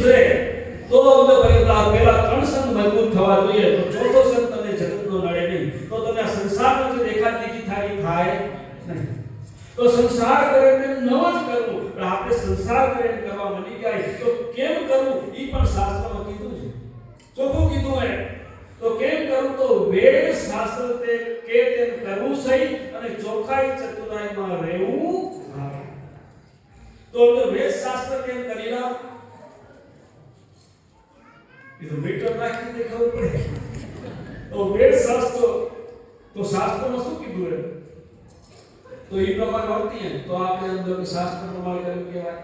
સુધરે તો અમને પરિવાર પહેલા ત્રણ સંગ મજબૂત થવા જોઈએ તો ચોથો સંગ તમને જગતનો નડે નહીં તો તમે આ સંસારનો જે દેખા દેખી થાય એ થાય નહીં તો સંસાર કરે તેમ ન જ કરવું પણ આપણે સંસાર કરે એમ કરવા મળી ગયા તો કેમ કરવું એ પણ શાસ્ત્રમાં કીધું છે ચોખ્ખું કીધું હે તો કેમ કરવું તો વેદ શાસ્ત્ર તે કે તેમ કરવું સહી અને ચોખાઈ ચતુરાઈમાં રહેવું ભારે. તો હવે વેદ શાસ્ત્ર કેમ કરી ના એ તો મીટર નાખીને ખબર પડે તો વેદ શાસ્ત્ર તો શાસ્ત્રમાં શું કીધું હે તો એ પ્રમાણે વર્તીએ તો આપણે અંદર કે શાસ્ત્ર પ્રમાણે કર્યું કહેવાય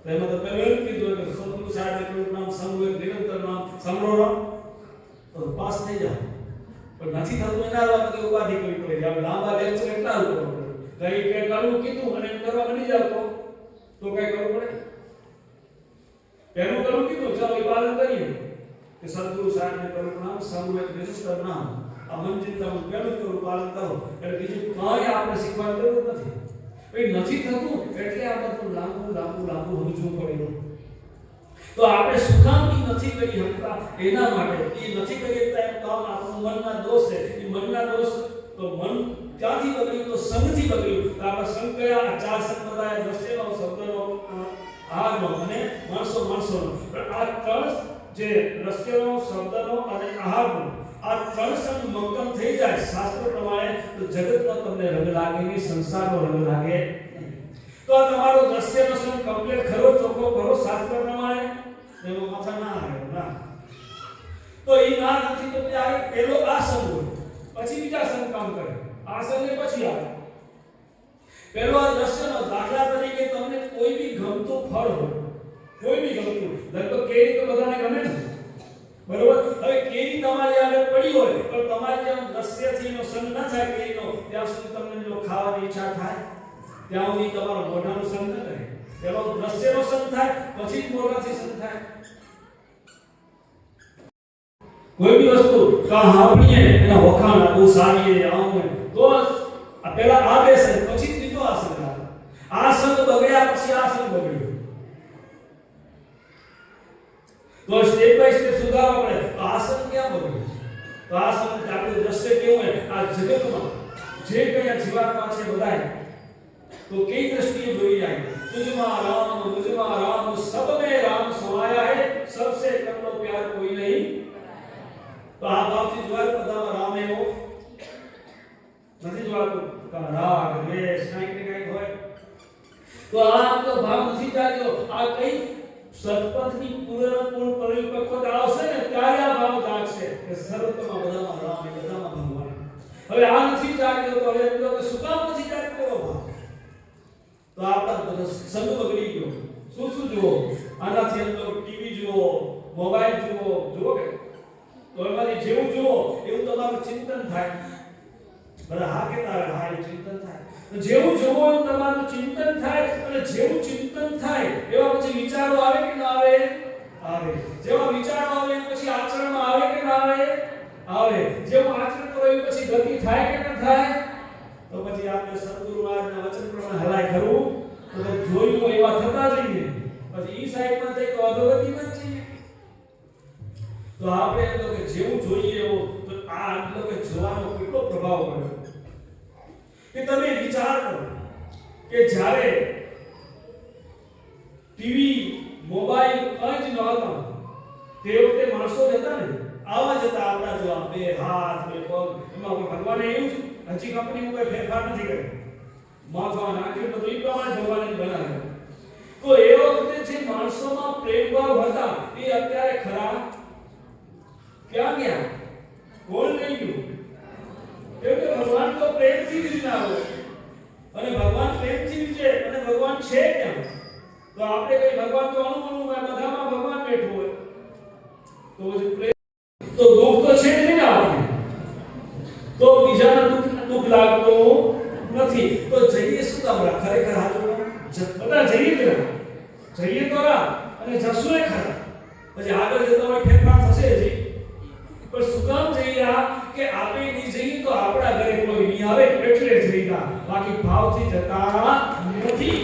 તો એમાં તો પહેલું એમ કીધું કે સદગુરુ સાહેબ એટલું નામ સંવેદ નિરંતર નામ સમરોરામ તો પાસ થઈ જાવ પણ નથી થતું એના આવા બધી ઉપાધિ કરવી પડે છે આપણે લાંબા લેક્ચર એટલા જ કરવું પડે કઈ કઈ કરવું કીધું અને એમ કરવા મળી જાવ તો તો કઈ કરવું પડે પહેલું કરવું કીધું ચાલો એ પાલન કરીએ કે સદગુરુ સાહેબ ને કરવું નામ નિરંતર નામ આ મંજિલ તમે પહેલું કરું પાલન કરો. એટલે બીજું કંઈ આપણે શીખવાની જરૂર નથી. ભાઈ નથી થતું એટલે આ બધું લાંબુ લાંબુ લાંબુ સમજવું પડે તો આપણે સુકામણી નથી કરી શકતા એના માટે. એ નથી કરી શકતા એમ કામ આપણું મનના દોષ છે. એ મનના દોષ તો મન ક્યાંથી બગડ્યું? તો સંઘથી બગડ્યું. તો આપણે સંઘ કયા? ચાર સંપ્રદાય દ્રશ્યનો શબ્દનો અ, આહારનો અને માણસો માણસોનો. પણ આ ત્રણ જે દ્રશ્યનો શબ્દનો અને આહારનો આ ત્રણ સંગ મક્કમ થઈ જાય શાસ્ત્ર પ્રમાણે તો જગતનો તમને રંગ લાગે નહીં સંસારનો રંગ લાગે નહીં. તો આ તમારો દ્રશ્યનો સંગ કમ્પ્લીટ ખરો ચોખ્ખો કરો શાસ્ત્ર પ્રમાણે એમાં માથા ના આવે ના તો એ ના નથી તો ત્યારે પેલો આ સંગ હોય પછી બીજા સંગ કામ કરે આ સંગ એ પછી આવે પેલો આ દ્રશ્યનો દાખલા તરીકે તમને કોઈ બી ગમતું ફળ હોય કોઈ બી વસ્તુ લગભગ કેરી તો બધાને ગમે ને બરોબર? હવે કેરી તમારી આગળ પડી હોય પણ તમારે જેમ દ્રશ્યથી એનો સંગ ના થાય કેરીનો ત્યાં સુધી તમને જો ખાવાની ઈચ્છા થાય ત્યાં સુધી તમારો મોઢાનો સંગ ન કરે પેલો દ્રશ્યનો સંગ થાય પછી જ મોઢાથી સંગ થાય. કોઈ બી વસ્તુ કહાવણીએ એના વખાણ બહુ સારી છે, તો આ પેલા આ બે સંગ પછી ત્રીજો આ સંગ આવે. આ સંગ બગડ્યા પછી આ સંગ બગડ્યો. તો સ્ટેપ બાય સ્ટેપ સુધારવા પડે તો આ સંગ ક્યાં બગડ્યો તો આ સંગ આપણું દ્રશ્ય કેવું હોય આ જગતમાં જે કઈ આ જીવાત્મા છે બધાય તો કઈ દ્રષ્ટિએ જોઈ જાય તુજમાં રામ મુજમાં રામ સબ में राम समाया है सबसे कर लो प्यार कोई नहीं તો આ ભાવથી જોવાય બધામાં રામ એવો નથી જોવાતું કા રાગ દ્વેષ કંઈક ને કંઈક હોય તો આ આપણો ભાવ નથી જાગ્યો આ કઈ સતપથની પૂર્ણ પૂર્ણ પરિપક્વતા આવશે ને ત્યારે આ ભાવ જાગશે. કે સર્વતમાં બધામાં રામ બધામાં ભગવાન હવે આ નથી જાગ્યો તો હવે એમ કે શું કામ નથી જાગતો? તો આપણા બધા સંગ બગડી ગયો. શું શું જુઓ? આનાથી એમ તો ટીવી જુઓ, મોબાઈલ જુઓ જુઓ કે? તો એમાંથી જેવું જુઓ, એવું તમારું ચિંતન થાય. બધા હા કે તારે હા એ ચિંતન થાય. જેવું જોવો એવું તમારું ચિંતન થાય અને જેવું ચિંતન થાય એવા પછી વિચારો આવે કે ના આવે? આવે. જેવા વિચારો આવે પછી આચરણમાં આવે કે ના આવે? આવે. જેવું આચરણ કરો એ પછી ગતિ થાય કે ના થાય? તો પછી આપણે સદગુરુ મહારાજના વચન પ્રમાણે હલાય ખરું? તો જોયું એવા થતા જઈએ. પછી ઈ સાઈડમાં જઈ તો અધોગતિમાં જ જઈએ. તો આપણે એમ કે જેવું જોઈએ એવું તો આ એટલે કે જોવાનો કેટલો પ્રભાવ પડ્યો. કે તમે વિચાર કરો કે જ્યારે ટીવી મોબાઈલ કંઈ જ નહોતા તે વખતે માણસો જતા ને આવા જતા આપણા જો આ બે હાથ બે પગ એમાં કોઈ ભગવાને એવું જ હજી કંપની કોઈ ફેરફાર નથી કર્યો માથા નાખ્યું બધું એ પ્રમાણે ભગવાને જ બનાવ્યું તો એ વખતે જે માણસોમાં પ્રેમ ભાવ હતા એ અત્યારે ખરા ક્યાં ગયા કોણ લઈ ગયું તો આપણે કઈ ભગવાન તો અણુ હોય બધામાં ભગવાન બેઠો હોય તો પછી પ્રેમ તો દુઃખ તો છે જ નહીં ને આપણે તો બીજાને દુઃખ દુઃખ લાગતું નથી તો જઈએ શું કામ રા ખરેખર હાચું જ- બધા જઈએ જ રા જઈએ તો રા અને જશું એ ખરા પછી આગળ જતા હોય ફેરફાર થશે જ પણ શું કામ જઈ રહ્યા કે આપણે નહીં જઈએ તો આપણા ઘરે કોઈ નહીં આવે એટલે જ રહ્યા બાકી ભાવથી જતા નથી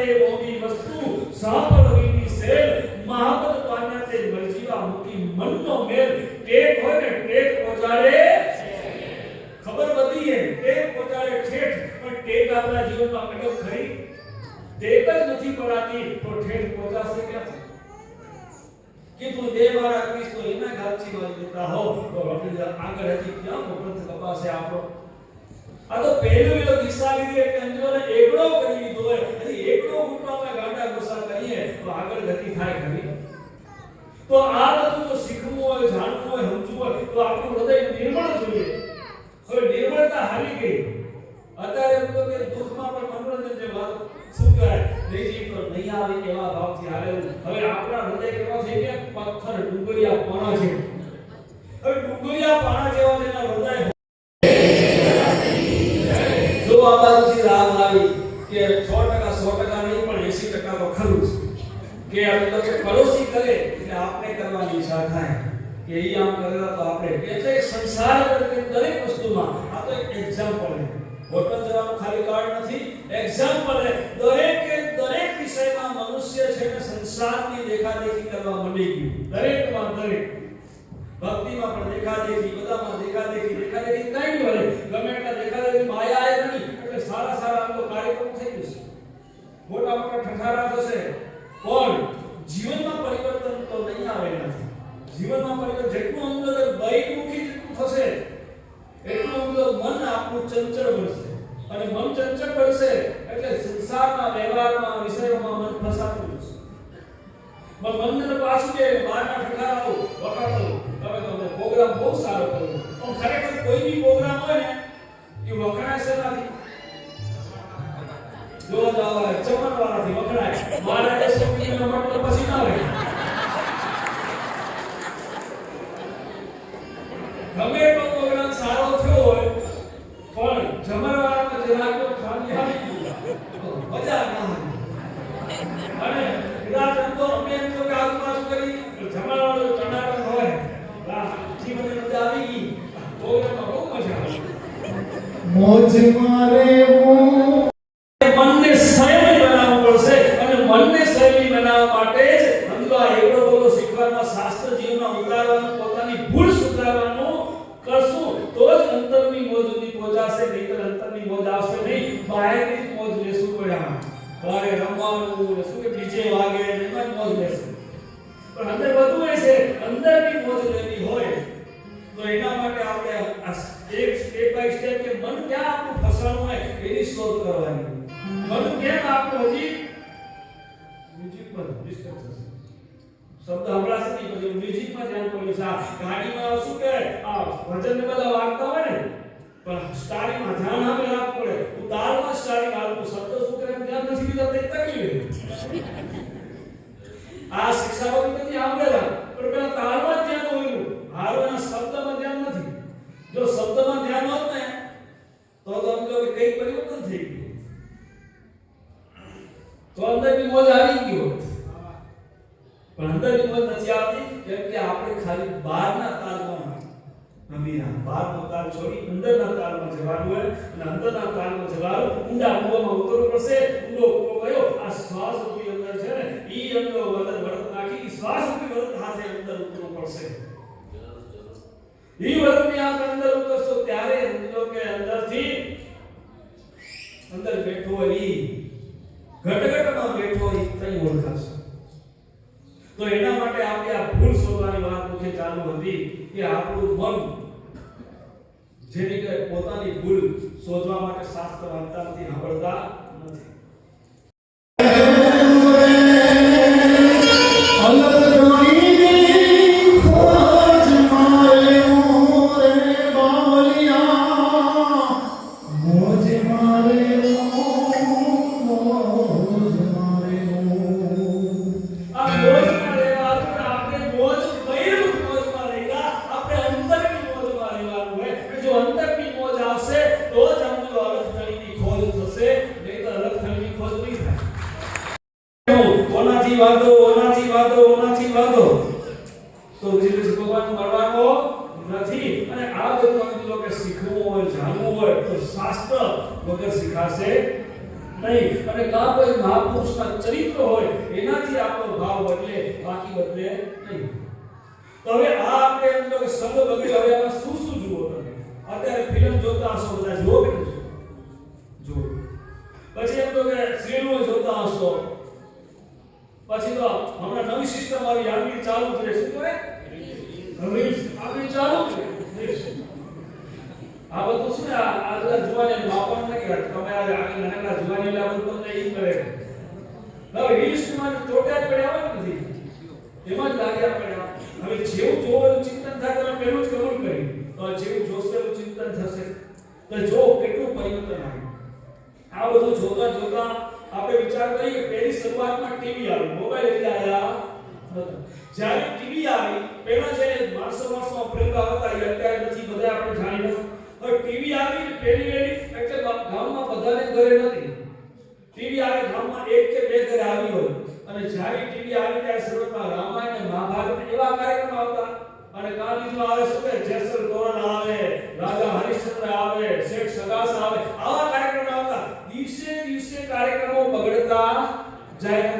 માથા સાથે મોટી વસ્તુ સાપડવીની સેલ મહાપદ પામ્યા તે મરજીવા મૂકી મનનો મેલ ટેક હોય ને ટેક પહોંચાડે ખબર બધી હે ટેક પહોંચાડે ઠેઠ પણ ટેક આપણા જીવનમાં કડક ખરી ટેક જ નથી પડાતી તો ઠેઠ પહોંચાશે ક્યાંથી કીધું બે વાળા કરીશ તો એના ગાચી માં દેતા હો તો આપણે આગળ હજી ક્યાં મોકળત કપાશે આપણો આ તો પહેલું એનો દિશા લીધી એટલે અંજોને એકડો કરી લીધો હોય હજી એકડો તો આગળ ગતિ થાય ખરી. તો આ બધું જો શીખવું હોય, જાણવું હોય, સમજવું હોય, તો આપણું હૃદય નિર્મળ જોઈએ. હવે નિર્મળતા હારી ગઈ. અત્યારે એમ તો કે દુઃખમાં પણ મનોરંજન જે વાત શું કહેવાય? નહીં તો નહીં આવે એવા ભાવથી હાલેલું હવે આપણા હૃદય કેવા છે કે પથ્થર ડુંગળિયા પાણા છે હવે ડુંગળિયા પાણા જેવા જેના હૃદય જો આ બાજુથી રાગ આવી કે 100% 100% નહીં, પણ 80% તો ખરું જ. કે આપણે લોકો પડોશી કરે એટલે આપણે કરવાની ઈચ્છા થાય કે ઈ આમ કરેલા તો આપણે એટલે સંસાર કરતી દરેક વસ્તુમાં આ તો એક એક્ઝામ્પલ છે હોટલ જવાનું ખાલી કાર્ડ નથી એક્ઝામ્પલ છે દરેકે દરેક વિષયમાં મનુષ્ય છે ને સંસારની દેખાદેખી કરવા માંડી ગયું દરેકમાં દરેક ભક્તિમાં પણ દેખાદેખી બધામાં દેખાદેખી દેખાદેખી કઈ નહીં વળે ગમે એટલા દેખાદેખી માયા એ નહીં એટલે સારા સારા આમ તો કાર્યક્રમ થઈ જશે મોટા મોટા ઠઠારા થશે પણ જીવનમાં પરિવર્તન તો નહીં આવે એનાથી. જીવનમાં પરિવર્તન જેટલું અંદર જ મોજ લેશું પડ્યા બારે રમવાનું ને શું કે બીજે વાગે એમાં જ મોજ લેશું પણ અંદર બધું હોય છે અંદરની મોજ લેવી હોય. તો એના માટે આપણે આ એક સ્ટેપ બાય સ્ટેપ કે મન ક્યાં આપણું ફસાણું હોય એની શોધ કરવાની. મન કેમ આપણું હજી? મ્યુઝિકમાં ડિસ્ટર્બ થશે. શબ્દ હમણાં સુધી પછી મ્યુઝિકમાં ધ્યાન પડ્યું છે. ગાડીમાં શું કે આ ભજન ને બધા વાગતા હોય ને પણ સ્ટારિંગમાં ધ્યાન આપે રાખવું પડે. હું તાલમાં સ્ટારિંગ હાલતું શબ્દ શું કરે ધ્યાન નથી દીધા તે કરી તકલીફ ઈ અંદર વરદ વરદ નાખી ઈ શ્વાસ રૂપી વરદ હાથે અંદર ઉતરવું પડશે ઈ વરદની આપણે અંદર ઉતરશો ત્યારે સમજો કે અંદરથી અંદર બેઠો હોય ઈ ઘટઘટમાં બેઠો હોય ઈ તઈ ઓળખાશે તો એના માટે આપણે આ ભૂલ શોધવાની વાત મુખ્ય ચાલુ હતી કે આપણું મન જેની કે પોતાની ભૂલ શોધવા માટે શાસ્ત્ર વાંચતા નથી સાંભળતા શાસ્ત્ર વગર શીખાશે નહીં. અને કા કોઈ મહાપુરુષના ચરિત્ર હોય, એનાથી આપણો ભાવ બદલે, બાકી બદલે નહીં. તો હવે આ આપણે એમ કહો કે શબ્દ બગડ્યો હવે આમાં શું શું જુઓ તમે? અત્યારે ફિલ્મ જોતા હશો બધા, જુઓ કે જુઓ. પછી એમ કહો કે સિનેમા જોતા હશો. પછી તો હમણાં નવી સિસ્ટમ આવી આગળ ચાલુ છે શું કરે હવે આગળ ચાલુ છે આ બધું શું? આ આ બધા જુવાની માપન નથી કરે તમે આ આગળ નાના જુવાની એટલે આ બધું તમને કરે હવે હિસ્ટ્રીમાં ચોટા જ પડ્યા હોય ને એમાં જ લાગ્યા પડ્યા. હવે જેવું જોવાનું ચિંતન થાય તમે પહેલું જ કબૂલ કરી તો જેવું જોશે એવું ચિંતન થશે. તો જો કેટલું પરિવર્તન આવ્યું. આ બધું જોતા જોતા આપણે વિચાર કરીએ કે પહેલી શરૂઆતમાં ટીવી આવ્યું મોબાઈલ એટલે આવ્યા જ્યારે ટીવી આવી, પહેલા જે માણસો માણસો પ્રયોગ હતા એ અત્યારે નથી બધા આપણે જાણી ટીવી આવી પહેલી વેલી એટલે ગામમાં બધાને ઘરે નથી. ટીવી આવે ગામમાં એક કે બે ઘરે આવી હોય. અને જ્યારે ટીવી આવી ત્યારે શરૂઆતમાં રામાયણ અને મહાભારત એવા કાર્યક્રમ આવતા. અને કાં બીજું આવે શું કે, જેસલ તોરણ આવે, રાજા હરિશ્ચંદ્ર આવે, શેઠ સગાસ આવે, આવા કાર્યક્રમ આવતા. દિવસે દિવસે કાર્યક્રમો બગડતા જાય.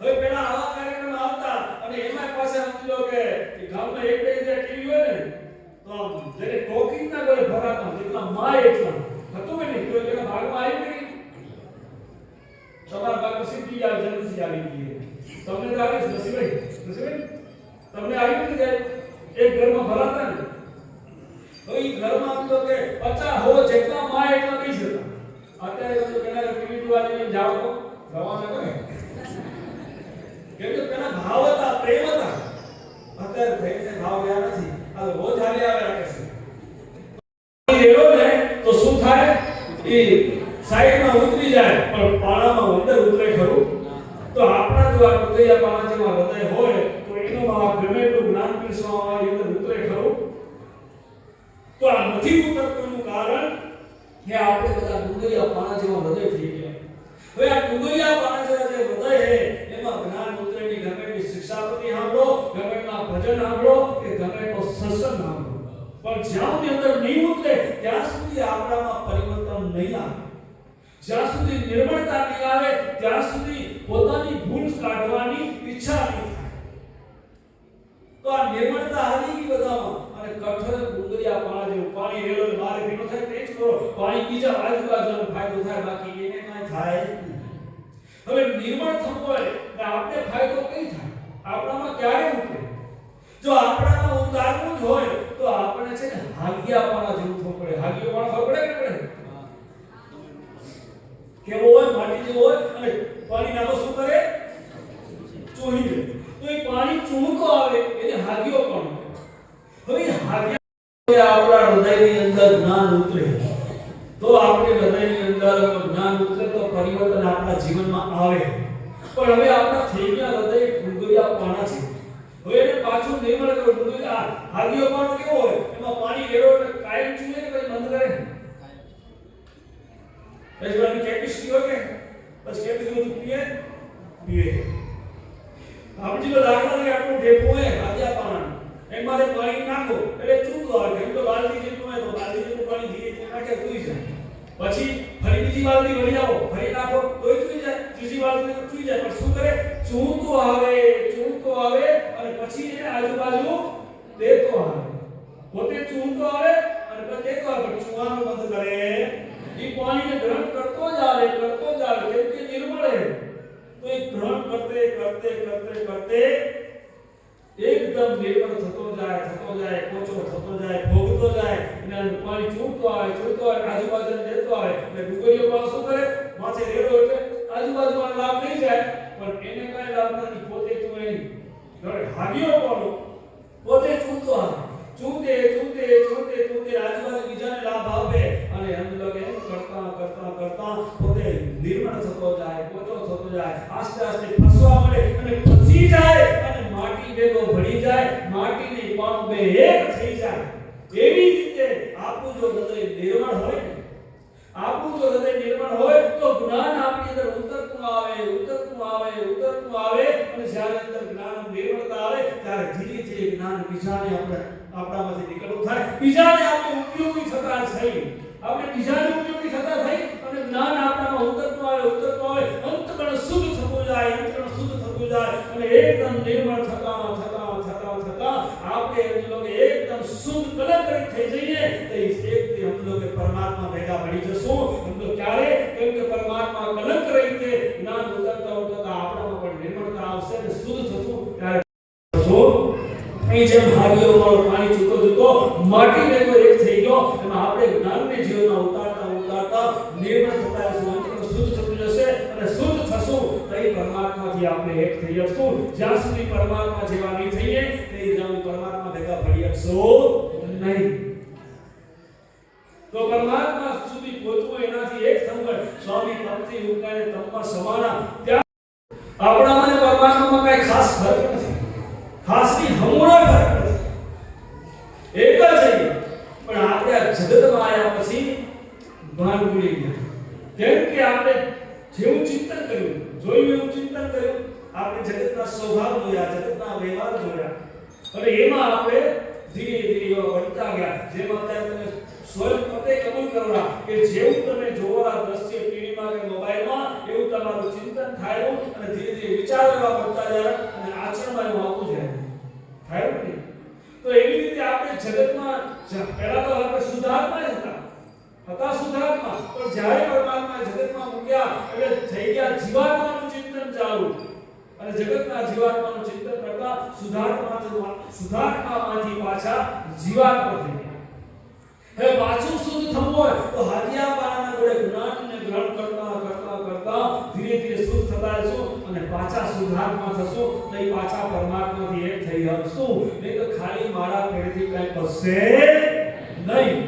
હવે પેલા આવા કાર્યક્રમ આવતા અને એમાં પાસે સમજી લો કે ગામમાં એક બે જે ટીવી હોય ને તો આમ જેને ટોકિંગ ના કરે ભરાતા જેટલા માય એટલા હતું કે નહીં તો એના ભાગમાં આવ્યું કે નહીં તમારા બાપ સીધી આ જન્મથી આવી ગઈ તમને તો આવી જ નસીબભાઈ નસીબભાઈ તમને આવી જ એક ઘરમાં ભરાતા ને હવે ઈ ઘરમાં આમ તો કે 50 હો જેટલા માં એટલા નહીં જતા અત્યારે તો પેલા ટીવી જોવાની જાવ તો રવાના કરે કેમ કે પેલા ભાવ હતા પ્રેમ હતા અત્યારે પ્રેમને ભાવ રહ્યા નથી આ તો રોજ હાલે આવે રાખે છે રેડો ને તો શું થાય એ સાઈડમાં ઉતરી જાય પણ પાણામાં અંદર ઉતરે ખરું તો આપણા જો આ કુતૈયા પાણા જેવા હૃદય હોય તો એનું આ ગમે એટલું જ્ઞાન પીરસવામાં આવે એ અંદર ઉતરે ખરું તો આ નથી ઉતરતું એનું કારણ કે આપણે બધા ડુંગરિયા પાણા જેવા હૃદય થઈ ગયા હવે આ ડુંગરિયા પાણા જેવા જે હૃદય છે એમાં જ્ઞાન ઉતરે ની ગમે એટલી શિક્ષાપતિ સાંભળો ગમે ભજન સાંભળો કે ગમે એટલો સત્સંગ સાંભળો પણ જ્યાં સુધી અંદર નહીં ઉતરે, ત્યાં સુધી આપણામાં પરિવર્તન નહીં આવે. જ્યાં સુધી નિર્મળતા નહીં આવે, ત્યાં સુધી પોતાની ભૂલ કાઢવાની ઈચ્છા નહીં થાય. તો આ નિર્મળતા આવી ગઈ બધામાં. અને કઠોર ડુંગરિયા પાણા જેવું પાણી રેલો મારે ભીનો થાય તે જ કરો. પાણી બીજા આજુબાજુનો ફાયદો થાય, બાકી એને કાંઈ થાય હવે નિર્મળ થવું હોય આપણે ફાયદો કઈ થાય? આપણામાં ક્યારે ઉતરે? જો આપણામાં ઉતારવું જ હોય, તો આપણે છે ને હાગિયા પાણા જેવું થવું પડે. હાગિયો પાણા ખબર પડે કે પડે? કેવો હોય, માટી જેવો હોય, અને પાણી નાખો શું કરે? ચોહી લે. તો એ પાણી ચૂમકો આવે, એને હાગિયો પણ હવે હાગિયા આપણા હૃદયની અંદર જ્ઞાન ઉતરે. તો આપણે હૃદયની અંદર જ્ઞાન ઉતરે, તો પરિવર્તન આપણા જીવનમાં આવે. પણ હવે આપણા થઈ ગયા હૃદય ડુંગરિયા પાણા છે. હવે એને પાછું નિર્મળ કે આ હાગ્યો પાણો કેવો હોય? એમાં પાણી રેડો એટલે કાયમ ચૂહે કે પછી બંધ કરે રજવાની કેપેસિટી હોય કે? બસ કેપેસિટી બધું પીએ? પીએ. આપણી જો દાખલા તરીકે આપણું ડેપો હોય હાજ્યા પાણા એમાં પાણી નાખો, એટલે ચૂકવા આવે. એમ તો બાલદી જેટલું હોય તો બાલદી જેટલું પાણી ધીરે નાખે ચૂઈ જાય. પછી ફરી બીજી બાલદી વળી આવો. ફરી નાખો, તોય ચૂઈ જાય. ત્રીજી બાલદી ચૂઈ જાય. પણ શું કરે? ચૂંટો આવે ચૂંટો આવે અને પછી એને આજુબાજુ દેતો આવે. પોતે ચૂંટો આવે અને પછી દેતો આવે. પણ ચૂવાનું બંધ કરે એ પાણીને ગ્રહણ કરતો જ આવે, કરતો જ આવે. કેમ કે નિર્મળ. તો એ ગ્રહણ કરતે કરતે કરતે કરતે એકદમ નિર્મળ થતો જાય થતો જાય પોચો થતો જાય ભોગતો જાય અને પાણી ચૂંટતો આવે ચૂંટતો આવે આજુબાજુને દેતો આવે એટલે ડુંગરીઓ પણ શું કરે માથે રેડો એટલે આજુબાજુમાં લાભ નહીં જાય પણ એને કાંઈ લાભ નથી પોતે ચૂએ નહીં હવે હાગ્યો પણ પોતે ચૂંટતો આવે ચૂંટે ચૂંટે ચૂંટે ચૂંટે આજુબાજુ બીજાને લાભ આપે અને એમ લોકો એમ કરતા કરતા કરતા પોતે નિર્મળ થતો જાય પોચો થતો જાય આસ્તે આસ્તે ફસવા મળે અને ફસી જાય અને માટી ભેગો ભળી જાય, માટીની પણ બે એક થઈ જાય. એવી રીતે આપણું જો હૃદય નિર્મળ હોય આપણું જો હૃદય નિર્મળ હોય તો જ્ઞાન આપણી અંદર ઉતરતું આવે ઉતરતું આવે ઉતરતું આવે. અને જ્યારે અંદર જ્ઞાન નિર્મળતા આવે, ત્યારે ધીરે ધીરે જ્ઞાન બીજાને આપણે આપણામાંથી નીકળવું થાય. બીજાને આપણે ઉપયોગી થતા થઈ. આપણે બીજાને ઉપયોગી થતા થઈ અને જ્ઞાન આપણામાં ઉતરતું આવે ઉતરતું આવે. અંતકણ શુદ્ધ થતું જાય અંતકણ શુદ્ધ થતું જાય અને એકદમ નિર્મળ આપણે એમ લોકો એકદમ શુદ્ધ કલંકરિત થઈ જઈએ તો એક થી હમ લોકો પરમાત્મા ભેગા મળી જશું હમ તો ક્યારે કેમ કે પરમાત્મા કલંક રહીતે જ્ઞાન ઉતરતા ઉતરતા આપણામાં પણ નિર્મળતા આવશે અને શુદ્ધ થશું ત્યારે જો અહીં જેમ હાડીઓ વાળો પાણી ચૂકો ચૂકો માટી ભેગો એક થઈ ગયો એમાં આપણે જ્ઞાનને જીવનમાં ઉતારતા ઉતારતા નિર્મળ થતા જશું અંતમાં શુદ્ધ થતું જશે અને શુદ્ધ થશું તો એ પરમાત્માથી આપણે એક થઈ જશું જ્યાં સુધી પરમાત્મા જેવા નહીં થઈએ તે જ્યાં પરમાત્મા ભેગા ભળી શકશો નહીં તો પરમાત્મા સુધી પહોંચવું એનાથી એક સંગત સ્વામી ભક્તિ ઉકાને તમમાં સમાના. ત્યાં આપણામાં પરમાત્મામાં કઈ ખાસ ફરક નથી. ખાસની હમણાં ફરક નથી એક જ છે પણ આપણે આ જગતમાં આવ્યા પછી ભાન ભૂલી ગયા કેમ કે આપણે જેવું ચિંતન કર્યું જોયું એવું ચિંતન કર્યું આપણે જગતના સ્વભાવ જોયા જગતના વ્યવહાર જોયા અને એમાં આપણે ધીરે ધીરે એવા બનતા ગયા જેમાં અત્યારે તમે સ્વયં પોતે કબૂલ કરવા કે જેવું તમે જોવા દ્રશ્ય ટીવીમાં કે મોબાઈલમાં એવું તમારું ચિંતન થાય અને ધીરે ધીરે વિચાર એવા પડતા જાય અને આચરણમાં એવું આવતું જાય થાય એવું નહીં તો એવી રીતે આપણે જગતમાં જ- પહેલા તો આપણે સુધાર્થમાં જ હતા. હતા સુધાર્થમાં પણ જ્યારે પરમાત્મા જગતમાં મૂક્યા, એટલે થઈ ગયા જીવાત્માનું ચિંતન ચાલુ. અને જગતના જીવાત્માનું ચિંતન કરતા શુદ્ધાત્મા સુધાર્થમાંથી પાછા જીવાત્મા થઈ ગયા. હવે પાછું શુદ્ધ થવું હોય તો હાથિયા પારાના જોડે જ્ઞાનને ગ્રહણ કરતા ધીરે ધીરે શુદ્ધ થતા જશું અને પાછા શુદ્ધાત્મા થશું તો પાછા પરમાત્માથી એક થઈ શકશું. નહીં તો ખાલી મારા પેડથી કઈ બસશે નહીં.